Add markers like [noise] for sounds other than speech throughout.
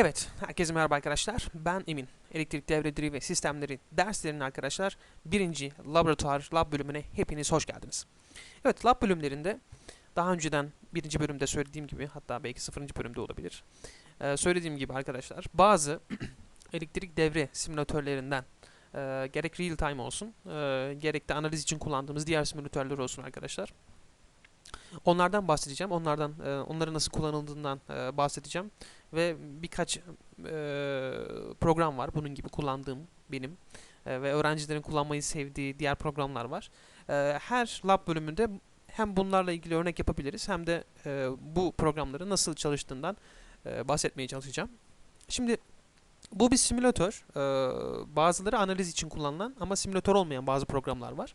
Evet, herkese merhaba arkadaşlar. Ben Emin. Elektrik devreleri ve sistemleri derslerinin arkadaşlar birinci laboratuvar lab bölümüne hepiniz hoş geldiniz. Evet, lab bölümlerinde daha önceden birinci bölümde söylediğim gibi hatta belki sıfırıncı bölümde olabilir. Söylediğim gibi arkadaşlar bazı [clears throat] elektrik devre simülatörlerinden gerek real time olsun gerek de analiz için kullandığımız diğer simülatörler olsun arkadaşlar. Onlardan bahsedeceğim. Onlardan e, onların nasıl kullanıldığından bahsedeceğim ve birkaç e, program var bunun gibi kullandığım benim e, ve öğrencilerin kullanmayı sevdiği diğer programlar var. E, her lab bölümünde hem bunlarla ilgili örnek yapabiliriz hem de e, bu programların nasıl çalıştığından e, bahsetmeye çalışacağım. Şimdi bu bir simülatör. E, bazıları analiz için kullanılan ama simülatör olmayan bazı programlar var.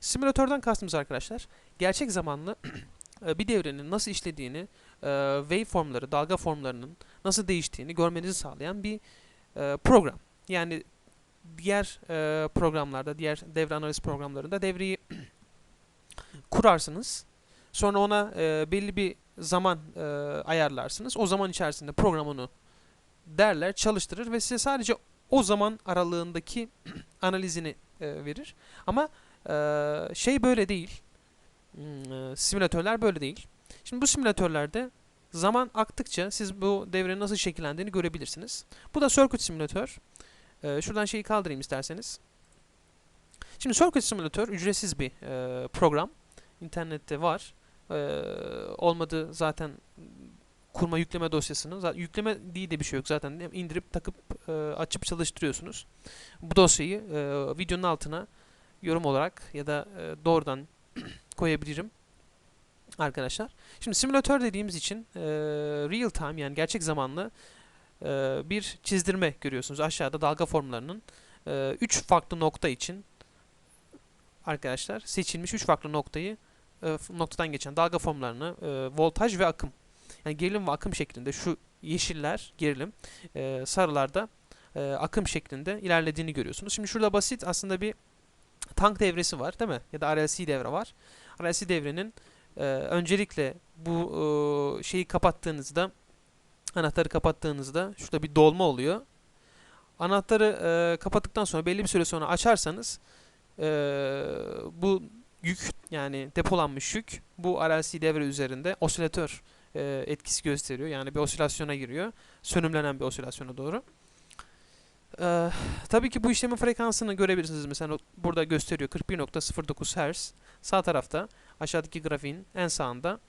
Simülatörden kastımız arkadaşlar gerçek zamanlı [clears throat] bir devrenin nasıl işlediğini, e, waveformları, dalga formlarının nasıl değiştiğini görmenizi sağlayan bir e, program. Yani diğer e, programlarda, diğer devre analiz programlarında devreyi [clears throat] kurarsınız. Sonra ona e, belli bir zaman e, ayarlarsınız. O zaman içerisinde program onu derler, çalıştırır ve size sadece o zaman aralığındaki [clears throat] analizini e, verir. Ama e, şey böyle değil. Hmm, e, simülatörler böyle değil. Şimdi bu simülatörlerde zaman aktıkça siz bu devrenin nasıl şekillendiğini görebilirsiniz. Bu da Circuit Simülatör. Ee, şuradan şeyi kaldırayım isterseniz. Şimdi Circuit Simülatör ücretsiz bir e, program. İnternette var. Ee, olmadı zaten kurma yükleme dosyasını. Zaten yükleme diye de bir şey yok zaten. indirip takıp e, açıp çalıştırıyorsunuz. Bu dosyayı e, videonun altına yorum olarak ya da e, doğrudan [clears throat] koyabilirim arkadaşlar. Şimdi simülatör dediğimiz için e, real time yani gerçek zamanlı e, bir çizdirme görüyorsunuz. Aşağıda dalga formlarının 3 e, farklı nokta için arkadaşlar seçilmiş 3 farklı noktayı e, noktadan geçen dalga formlarını e, voltaj ve akım yani gerilim ve akım şeklinde şu yeşiller gerilim e, sarılarda e, akım şeklinde ilerlediğini görüyorsunuz. Şimdi şurada basit aslında bir tank devresi var değil mi? Ya da RLC devre var. RLC devrenin e, öncelikle bu e, şeyi kapattığınızda anahtarı kapattığınızda şurada bir dolma oluyor. Anahtarı e, kapattıktan sonra belli bir süre sonra açarsanız e, bu yük yani depolanmış yük bu RLC devre üzerinde osilatör e, etkisi gösteriyor. Yani bir osilasyona giriyor. Sönümlenen bir osilasyona doğru. Ee, tabii ki bu işlemin frekansını görebilirsiniz. Mesela burada gösteriyor 41.09 Hz. Sağ tarafta aşağıdaki grafiğin en sağında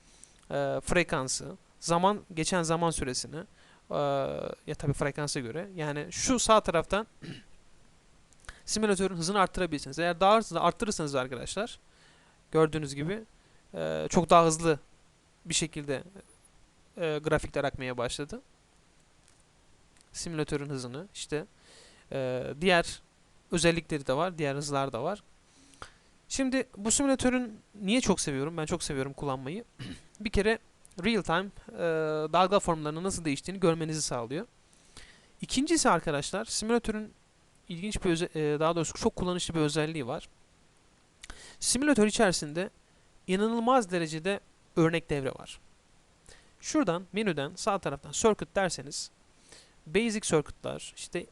e, frekansı, zaman geçen zaman süresini e, ya tabii frekansa göre yani şu sağ taraftan [clears throat] simülatörün hızını arttırabilirsiniz. Eğer daha hızlı arttırırsanız arkadaşlar gördüğünüz gibi e, çok daha hızlı bir şekilde e, grafikler akmaya başladı. Simülatörün hızını işte ee, diğer özellikleri de var. Diğer hızlar da var. Şimdi bu simülatörün niye çok seviyorum? Ben çok seviyorum kullanmayı. [clears throat] bir kere real time e, dalga formlarının nasıl değiştiğini görmenizi sağlıyor. İkincisi arkadaşlar simülatörün ilginç bir e, daha doğrusu çok kullanışlı bir özelliği var. Simülatör içerisinde inanılmaz derecede örnek devre var. Şuradan menüden sağ taraftan circuit derseniz basic circuit'lar, işte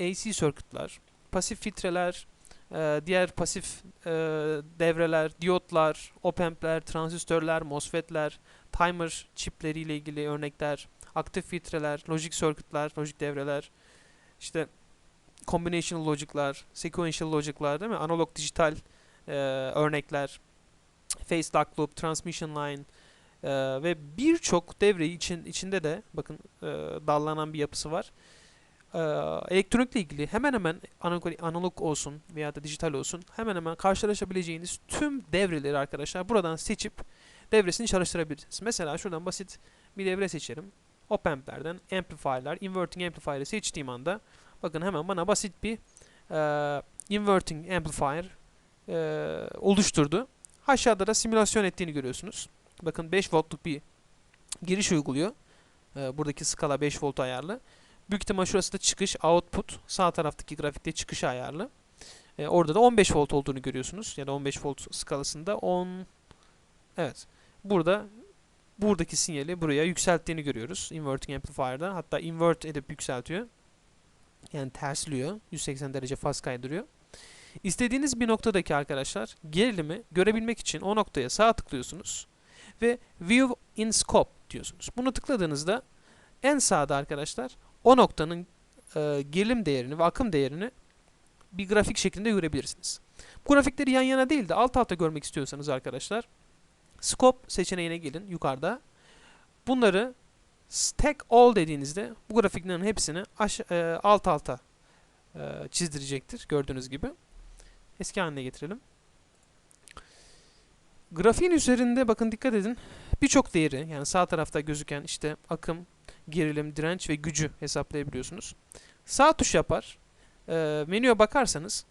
AC circuit'lar, pasif filtreler, e, diğer pasif e, devreler, diyotlar, op-amp'ler, transistörler, MOSFET'ler, timer çipleri ile ilgili örnekler, aktif filtreler, logic circuit'lar, logic devreler, işte combinational logic'lar, sequential logic'lar değil mi? Analog dijital e, örnekler, phase lock loop, transmission line e, ve birçok devre için içinde de bakın e, dallanan bir yapısı var e, elektronikle ilgili hemen hemen analog olsun veya da dijital olsun hemen hemen karşılaşabileceğiniz tüm devreleri arkadaşlar buradan seçip devresini çalıştırabilirsiniz. Mesela şuradan basit bir devre seçerim. Op amp'lerden amplifier'lar, inverting amplifier'ı seçtiğim anda bakın hemen bana basit bir e, inverting amplifier e, oluşturdu. Aşağıda da simülasyon ettiğini görüyorsunuz. Bakın 5 voltluk bir giriş uyguluyor. E, buradaki skala 5 volt ayarlı. Büyük ihtimal şurası da çıkış, output. Sağ taraftaki grafikte çıkış ayarlı. E, orada da 15 volt olduğunu görüyorsunuz. Yani 15 volt skalasında 10 Evet. Burada buradaki sinyali buraya yükselttiğini görüyoruz inverting amplifier'da. Hatta invert edip yükseltiyor. Yani tersliyor. 180 derece faz kaydırıyor. İstediğiniz bir noktadaki arkadaşlar gerilimi görebilmek için o noktaya sağ tıklıyorsunuz ve View in Scope diyorsunuz. Bunu tıkladığınızda en sağda arkadaşlar o noktanın e, gerilim değerini ve akım değerini bir grafik şeklinde görebilirsiniz. Bu grafikleri yan yana değil de alt alta görmek istiyorsanız arkadaşlar Scope seçeneğine gelin yukarıda. Bunları Stack All dediğinizde bu grafiklerin hepsini e, alt alta e, çizdirecektir gördüğünüz gibi. Eski haline getirelim. Grafiğin üzerinde bakın dikkat edin. Birçok değeri yani sağ tarafta gözüken işte akım, gerilim, direnç ve gücü hesaplayabiliyorsunuz. Sağ tuş yapar. E, menüye bakarsanız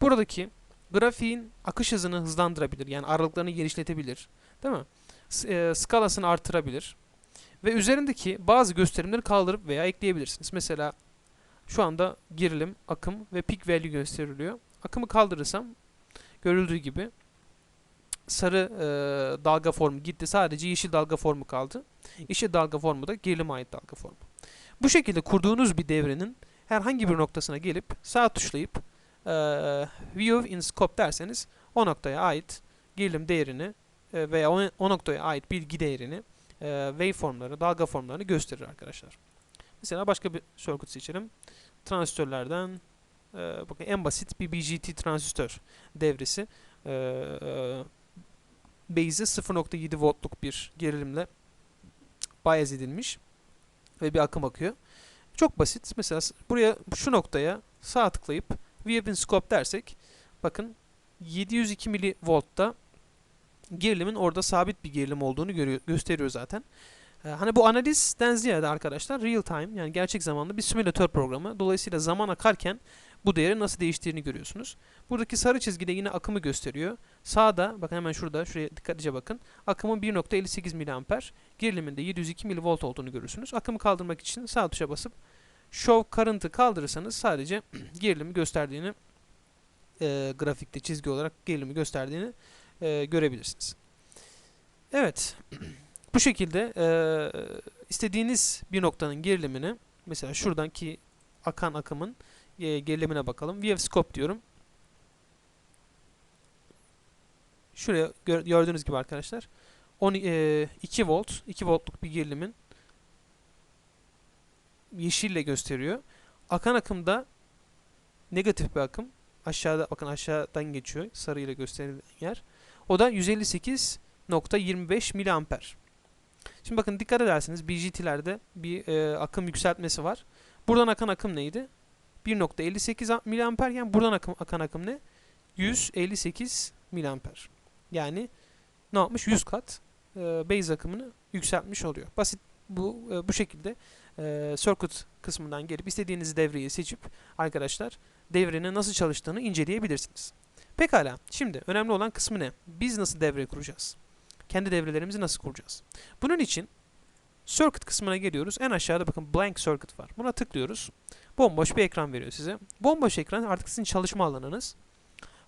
buradaki grafiğin akış hızını hızlandırabilir. Yani aralıklarını genişletebilir. Değil mi? E, skalasını artırabilir. Ve üzerindeki bazı gösterimleri kaldırıp veya ekleyebilirsiniz. Mesela şu anda gerilim, akım ve peak value gösteriliyor. Akımı kaldırırsam görüldüğü gibi sarı e, dalga formu gitti. Sadece yeşil dalga formu kaldı. Yeşil dalga formu da gerilime ait dalga formu. Bu şekilde kurduğunuz bir devrenin herhangi bir noktasına gelip sağ tuşlayıp e, View in Scope derseniz o noktaya ait gerilim değerini e, veya o, o noktaya ait bilgi değerini e, waveformları, dalga formlarını gösterir arkadaşlar. Mesela başka bir circuit seçelim. Transistörlerden e, bakın en basit bir BGT transistör devresi. E, e, base'i 0.7 voltluk bir gerilimle bias edilmiş ve bir akım akıyor. Çok basit. Mesela buraya şu noktaya sağ tıklayıp in Scope dersek bakın 702 milivoltta gerilimin orada sabit bir gerilim olduğunu görüyor, gösteriyor zaten. Ee, hani bu analizden ziyade arkadaşlar real time yani gerçek zamanlı bir simülatör programı. Dolayısıyla zaman akarken bu değerin nasıl değiştiğini görüyorsunuz. Buradaki sarı çizgide yine akımı gösteriyor. Sağda bakın hemen şurada şuraya dikkatlice bakın. Akımın 1.58 mA, gerilimin de 702 mV olduğunu görürsünüz. Akımı kaldırmak için sağ tuşa basıp Show Current'ı kaldırırsanız sadece [clears throat] gerilimi gösterdiğini e, grafikte çizgi olarak gerilimi gösterdiğini e, görebilirsiniz. Evet. [clears throat] Bu şekilde e, istediğiniz bir noktanın gerilimini mesela şuradanki akan akımın e, gerilimine bakalım. VF diyorum. Şuraya gör- gördüğünüz gibi arkadaşlar 10, e, 2 volt 2 voltluk bir gerilimin yeşille gösteriyor. Akan akımda negatif bir akım. Aşağıda bakın aşağıdan geçiyor. Sarı ile gösterilen yer. O da 158.25 miliamper. Şimdi bakın dikkat ederseniz BGT'lerde bir e, akım yükseltmesi var. Buradan akan akım neydi? 1.58 miliamper yani buradan akım, akan akım ne? 158 miliamper. Yani ne yapmış? 100 kat e, base akımını yükseltmiş oluyor. Basit bu e, bu şekilde e, circuit kısmından gelip istediğiniz devreyi seçip arkadaşlar devrenin nasıl çalıştığını inceleyebilirsiniz. Pekala. Şimdi önemli olan kısmı ne? Biz nasıl devre kuracağız? Kendi devrelerimizi nasıl kuracağız? Bunun için circuit kısmına geliyoruz. En aşağıda bakın blank circuit var. Buna tıklıyoruz. Bomboş bir ekran veriyor size. Bomboş ekran artık sizin çalışma alanınız.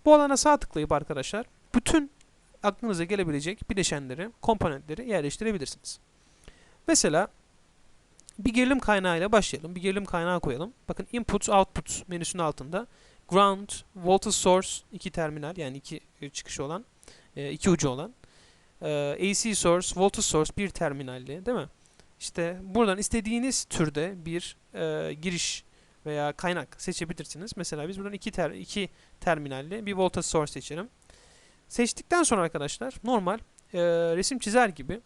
Bu alana sağ tıklayıp arkadaşlar bütün aklınıza gelebilecek bileşenleri, komponentleri yerleştirebilirsiniz. Mesela bir gerilim kaynağıyla başlayalım. Bir gerilim kaynağı koyalım. Bakın input output menüsünün altında ground, voltage source iki terminal yani iki e, çıkışı olan, e, iki ucu olan. e, AC source, voltage source bir terminalli değil mi? İşte buradan istediğiniz türde bir e, giriş veya kaynak seçebilirsiniz. Mesela biz buradan iki, ter, iki terminalli bir voltage source seçelim. Seçtikten sonra arkadaşlar normal e, resim çizer gibi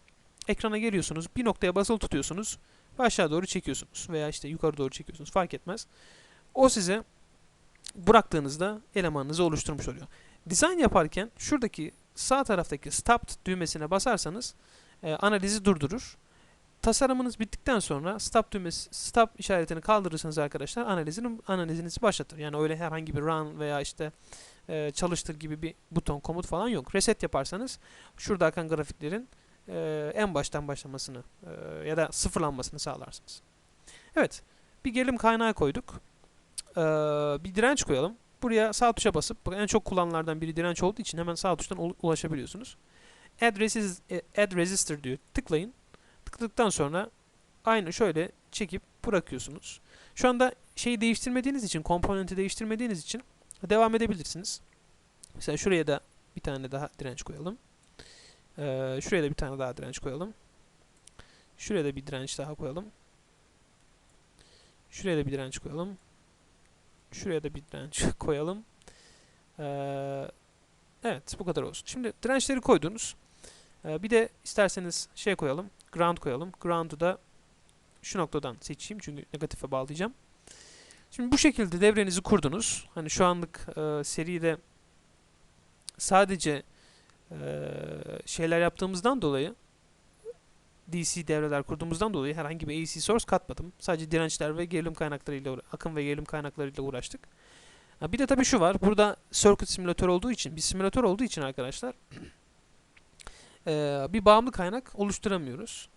ekrana geliyorsunuz. Bir noktaya basılı tutuyorsunuz ve aşağı doğru çekiyorsunuz veya işte yukarı doğru çekiyorsunuz fark etmez. O size bıraktığınızda elemanınızı oluşturmuş oluyor. Dizayn yaparken şuradaki sağ taraftaki stop düğmesine basarsanız e, analizi durdurur. Tasarımınız bittikten sonra stop düğmesi stop işaretini kaldırırsanız arkadaşlar analizini analizinizi başlatır. Yani öyle herhangi bir run veya işte e, çalıştır gibi bir buton komut falan yok. Reset yaparsanız şurada akan grafiklerin e, en baştan başlamasını e, ya da sıfırlanmasını sağlarsınız. Evet. Bir gerilim kaynağı koyduk. Ee, bir direnç koyalım. Buraya sağ tuşa basıp en çok kullanılardan biri direnç olduğu için hemen sağ tuştan ul- ulaşabiliyorsunuz. add, resist, e, add resistor diyor. Tıklayın. Tıkladıktan sonra aynı şöyle çekip bırakıyorsunuz. Şu anda şeyi değiştirmediğiniz için, komponenti değiştirmediğiniz için devam edebilirsiniz. Mesela şuraya da bir tane daha direnç koyalım. Ee, şuraya da bir tane daha direnç koyalım. Şuraya da bir direnç daha koyalım. Şuraya da bir direnç koyalım. Şuraya da bir direnç [laughs] koyalım. Ee, evet bu kadar olsun. Şimdi dirençleri koydunuz. Ee, bir de isterseniz şey koyalım. Ground koyalım. Ground'u da şu noktadan seçeyim çünkü negatife bağlayacağım. Şimdi bu şekilde devrenizi kurdunuz. Hani şu anlık e, seride sadece e, şeyler yaptığımızdan dolayı DC devreler kurduğumuzdan dolayı herhangi bir AC source katmadım. Sadece dirençler ve gerilim kaynaklarıyla akım ve gerilim kaynaklarıyla uğraştık. Bir de tabii şu var. Burada circuit simülatör olduğu için, bir simülatör olduğu için arkadaşlar e, bir bağımlı kaynak oluşturamıyoruz.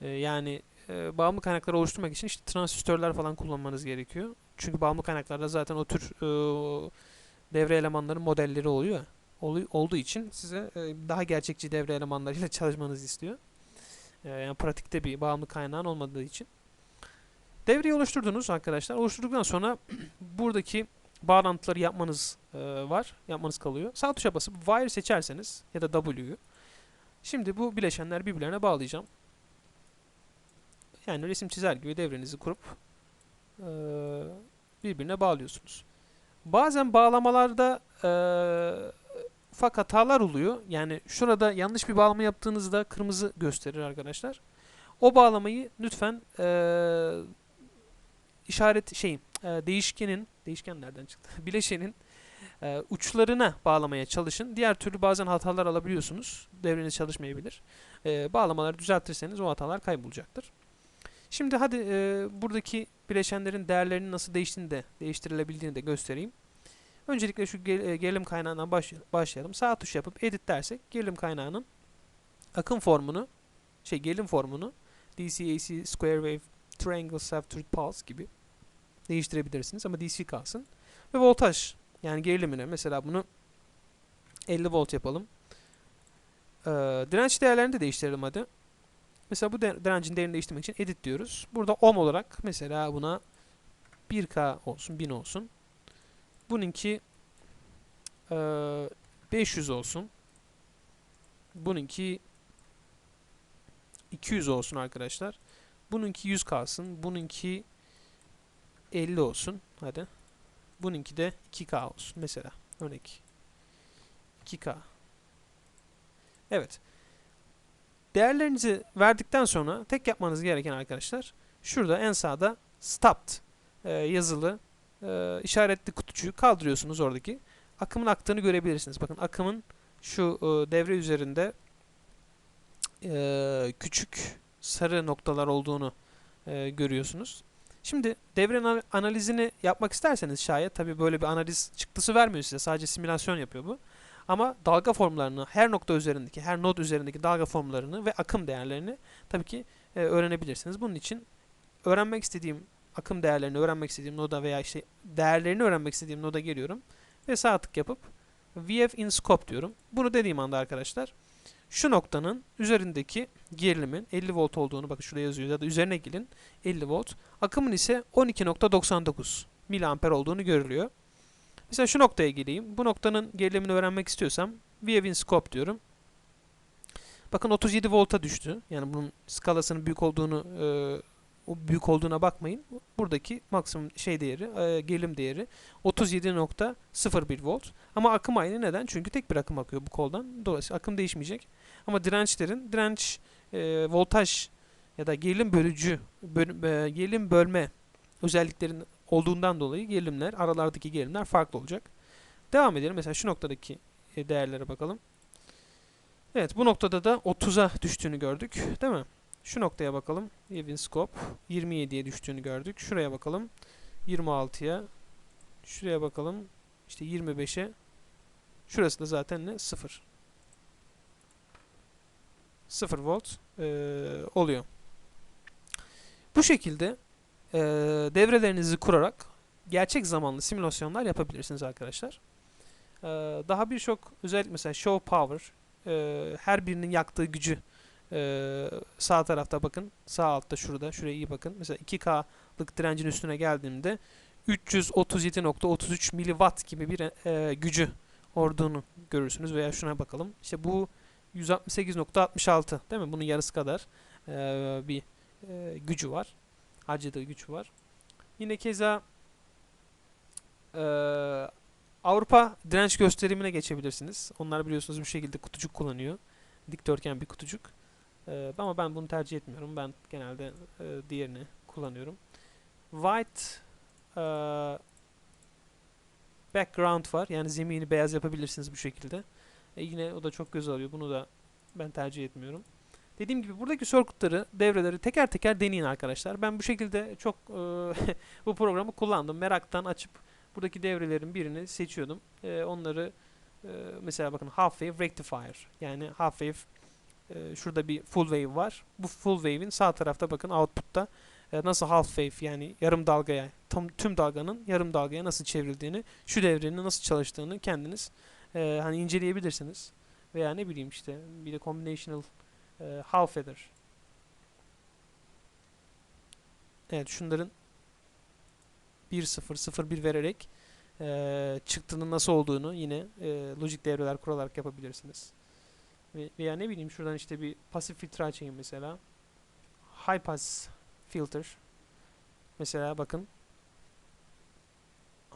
E, yani e, bağımlı kaynakları oluşturmak için işte transistörler falan kullanmanız gerekiyor. Çünkü bağımlı kaynaklarda zaten o tür e, devre elemanların modelleri oluyor. olduğu için size e, daha gerçekçi devre elemanlarıyla [laughs] çalışmanızı istiyor. E, yani pratikte bir bağımlı kaynağın olmadığı için. Devreyi oluşturdunuz arkadaşlar. Oluşturduktan sonra [clears throat] buradaki bağlantıları yapmanız e, var. Yapmanız kalıyor. Sağ tuşa basıp wire seçerseniz ya da W'yu. Şimdi bu bileşenler birbirlerine bağlayacağım. Yani resim çizer gibi devrenizi kurup birbirine bağlıyorsunuz. Bazen bağlamalarda ufak hatalar oluyor. Yani şurada yanlış bir bağlama yaptığınızda kırmızı gösterir arkadaşlar. O bağlamayı lütfen işaret şeyin değişkenin değişken nereden çıktı? [laughs] Bileşenin e, uçlarına bağlamaya çalışın. Diğer türlü bazen hatalar alabiliyorsunuz. Devreniz çalışmayabilir. E, bağlamaları düzeltirseniz o hatalar kaybolacaktır. Şimdi hadi e, buradaki bileşenlerin değerlerinin nasıl değiştiğini de değiştirilebildiğini de göstereyim. Öncelikle şu gel- e, gerilim kaynağından baş- başlayalım. Sağ tuş yapıp edit dersek gerilim kaynağının akım formunu şey gerilim formunu DC, AC, square wave, triangle, self-truth pulse gibi değiştirebilirsiniz ama DC kalsın. Ve voltaj yani gerilimine mesela bunu 50 volt yapalım. Ee, direnç değerlerini de değiştirelim hadi. Mesela bu direncin değerini değiştirmek için edit diyoruz. Burada ohm olarak mesela buna 1K olsun, 1000 olsun. Bununki eee 500 olsun. Bununki 200 olsun arkadaşlar. Bununki 100 kalsın. Bununki 50 olsun. Hadi. Bununki de 2K olsun mesela. Örnek. 2K. Evet. Değerlerinizi verdikten sonra tek yapmanız gereken arkadaşlar şurada en sağda stopped e, yazılı e, işaretli kutucuğu kaldırıyorsunuz oradaki. Akımın aktığını görebilirsiniz. Bakın akımın şu e, devre üzerinde e, küçük sarı noktalar olduğunu e, görüyorsunuz. Şimdi devre ana- analizini yapmak isterseniz şayet tabi böyle bir analiz çıktısı vermiyor size. Sadece simülasyon yapıyor bu. Ama dalga formlarını her nokta üzerindeki, her node üzerindeki dalga formlarını ve akım değerlerini tabii ki e, öğrenebilirsiniz. Bunun için öğrenmek istediğim akım değerlerini öğrenmek istediğim noda veya işte değerlerini öğrenmek istediğim noda geliyorum ve sağ tık yapıp VF in scope diyorum. Bunu dediğim anda arkadaşlar şu noktanın üzerindeki gerilimin 50 volt olduğunu bakın şurada yazıyor ya da üzerine gelin 50 volt. Akımın ise 12.99 miliamper olduğunu görülüyor. Mesela şu noktaya geleyim. Bu noktanın gerilimini öğrenmek istiyorsam VF in scope diyorum. Bakın 37 volta düştü. Yani bunun skalasının büyük olduğunu e, büyük olduğuna bakmayın. Buradaki maksimum şey değeri, e, gerilim değeri 37.01 volt. Ama akım aynı neden? Çünkü tek bir akım akıyor bu koldan. Dolayısıyla akım değişmeyecek. Ama dirençlerin direnç e, voltaj ya da gerilim bölücü böl- e, gerilim bölme özelliklerin olduğundan dolayı gerilimler aralardaki gerilimler farklı olacak. Devam edelim. Mesela şu noktadaki e, değerlere bakalım. Evet bu noktada da 30'a düştüğünü gördük. Değil mi? Şu noktaya bakalım. Evin scope 27'ye düştüğünü gördük. Şuraya bakalım. 26'ya. Şuraya bakalım. İşte 25'e. Şurası da zaten ne? 0. 0 volt eee, oluyor. Bu şekilde eee, devrelerinizi kurarak gerçek zamanlı simülasyonlar yapabilirsiniz arkadaşlar. Eee, daha birçok özellik mesela show power e, her birinin yaktığı gücü e, sağ tarafta bakın. Sağ altta şurada. Şuraya iyi bakın. Mesela 2K'lık direncin üstüne geldiğimde 337.33 miliwatt gibi bir e, gücü olduğunu görürsünüz. Veya şuna bakalım. İşte bu 168.66 değil mi? Bunun yarısı kadar e, bir e, gücü var. Harcadığı güç var. Yine keza e, Avrupa direnç gösterimine geçebilirsiniz. Onlar biliyorsunuz bu şekilde kutucuk kullanıyor. Dikdörtgen bir kutucuk. E, ama ben bunu tercih etmiyorum. Ben genelde e, diğerini kullanıyorum. White e, background var. Yani zemini beyaz yapabilirsiniz bu şekilde. E, yine o da çok göz alıyor. Bunu da ben tercih etmiyorum. Dediğim gibi buradaki circuit'ları, devreleri teker teker deneyin arkadaşlar. Ben bu şekilde çok e, [laughs] bu programı kullandım. Meraktan açıp buradaki devrelerin birini seçiyordum. E, onları e, mesela bakın half wave rectifier. Yani half wave e, şurada bir full wave var. Bu full wave'in sağ tarafta bakın output'ta e, nasıl half wave yani yarım dalgaya tam tüm dalganın yarım dalgaya nasıl çevrildiğini, şu devrenin nasıl çalıştığını kendiniz e, hani inceleyebilirsiniz. Veya ne bileyim işte bir de combinational e, half eder. Evet şunların 1-0-0-1 vererek e, çıktının nasıl olduğunu yine e, lojik devreler kuralarak yapabilirsiniz. Ve, veya ne bileyim şuradan işte bir pasif filtre açayım mesela. High pass filter. Mesela bakın.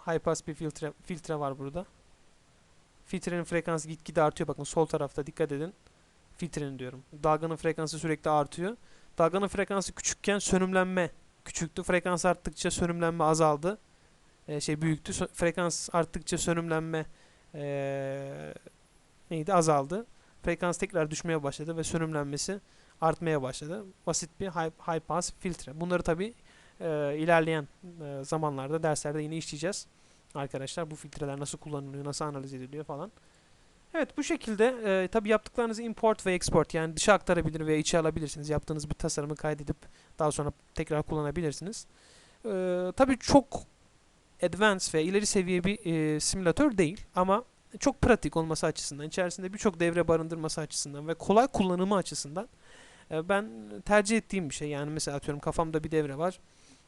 High pass bir filtre, filtre var burada. Filtrenin frekansı gitgide artıyor. Bakın sol tarafta dikkat edin. Filtrenin diyorum. Dalganın frekansı sürekli artıyor. Dalganın frekansı küçükken sönümlenme küçüktü. Frekans arttıkça sönümlenme azaldı. Ee, şey büyüktü. Frekans arttıkça sönümlenme ee, neydi? Azaldı. Frekans tekrar düşmeye başladı ve sönümlenmesi artmaya başladı. Basit bir high, high pass filtre. Bunları tabi ilerleyen e, zamanlarda derslerde yine işleyeceğiz. Arkadaşlar bu filtreler nasıl kullanılıyor, nasıl analiz ediliyor falan. Evet bu şekilde e, tabi yaptıklarınızı import ve export yani dışa aktarabilir veya içe alabilirsiniz. Yaptığınız bir tasarımı kaydedip daha sonra tekrar kullanabilirsiniz. E, tabi çok advanced ve ileri seviye bir e, simülatör değil ama çok pratik olması açısından, içerisinde birçok devre barındırması açısından ve kolay kullanımı açısından e, ben tercih ettiğim bir şey. Yani mesela atıyorum kafamda bir devre var.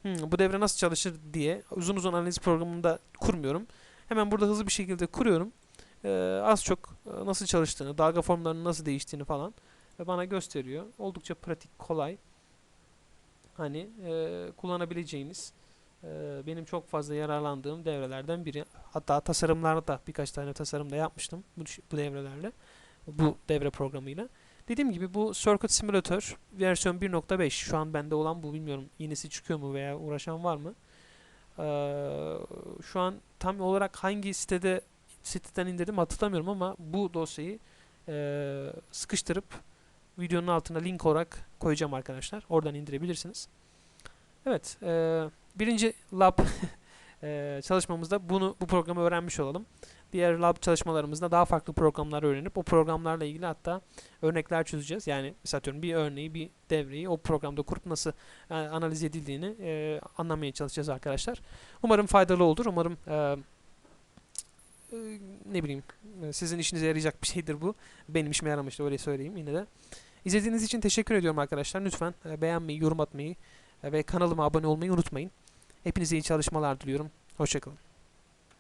Hmm, bu devre nasıl çalışır diye uzun uzun analiz programında kurmuyorum. Hemen burada hızlı bir şekilde kuruyorum. E, az çok e, nasıl çalıştığını, dalga formlarının nasıl değiştiğini falan ve bana gösteriyor. Oldukça pratik, kolay. Hani e, kullanabileceğiniz benim çok fazla yararlandığım devrelerden biri. Hatta tasarımlarda birkaç tane tasarım da yapmıştım bu, bu devrelerle. Bu devre programıyla. Dediğim gibi bu Circuit Simulator versiyon 1.5 şu an bende olan bu bilmiyorum yenisi çıkıyor mu veya uğraşan var mı? Ee, şu an tam olarak hangi sitede siteden indirdim hatırlamıyorum ama bu dosyayı e, sıkıştırıp videonun altına link olarak koyacağım arkadaşlar. Oradan indirebilirsiniz. Evet, e, birinci lab [laughs] e, çalışmamızda bunu bu programı öğrenmiş olalım. Diğer lab çalışmalarımızda daha farklı programlar öğrenip o programlarla ilgili hatta örnekler çözeceğiz. Yani mesela bir örneği, bir devreyi o programda kurup nasıl e, analiz edildiğini e, anlamaya çalışacağız arkadaşlar. Umarım faydalı olur. Umarım e, ne bileyim sizin işinize yarayacak bir şeydir bu. Benim işime yaramıştı öyle söyleyeyim yine de. İzlediğiniz için teşekkür ediyorum arkadaşlar. Lütfen beğenmeyi, yorum atmayı ve kanalıma abone olmayı unutmayın. Hepinize iyi çalışmalar diliyorum. Hoşçakalın.